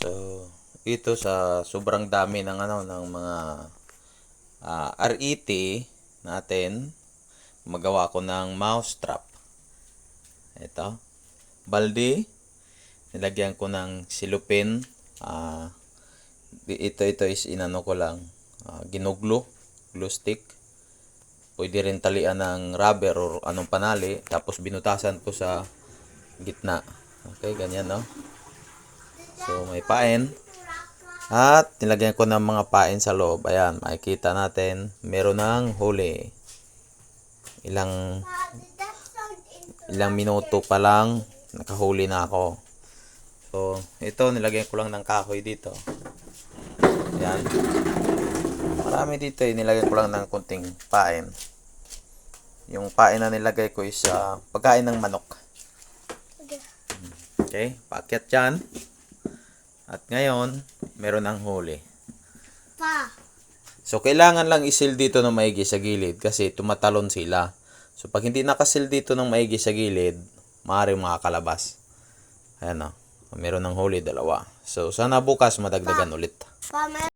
So, ito sa sobrang dami ng ano ng mga ah, RET natin, magawa ko ng mouse trap. Ito. Balde. Nilagyan ko ng silupin. Di- ito ito is inano ko lang. ah, ginuglo. Glue stick. Pwede rin talian ng rubber or anong panali. Tapos binutasan ko sa gitna. Okay, ganyan no. So, may pain. At nilagyan ko ng mga pain sa loob. Ayan, makikita natin. Meron ng huli. Ilang ilang minuto pa lang nakahuli na ako. So, ito nilagyan ko lang ng kahoy dito. Ayan. Marami dito eh. Nilagyan ko lang ng kunting pain. Yung pain na nilagay ko is ah, pagkain ng manok. Okay, paakyat yan. At ngayon, meron ang huli. Pa. So, kailangan lang isil dito ng maigi sa gilid kasi tumatalon sila. So, pag hindi nakasil dito ng maigi sa gilid, maaaring makakalabas. Ayan o. Meron ng huli, dalawa. So, sana bukas madagdagan ulit. Pa,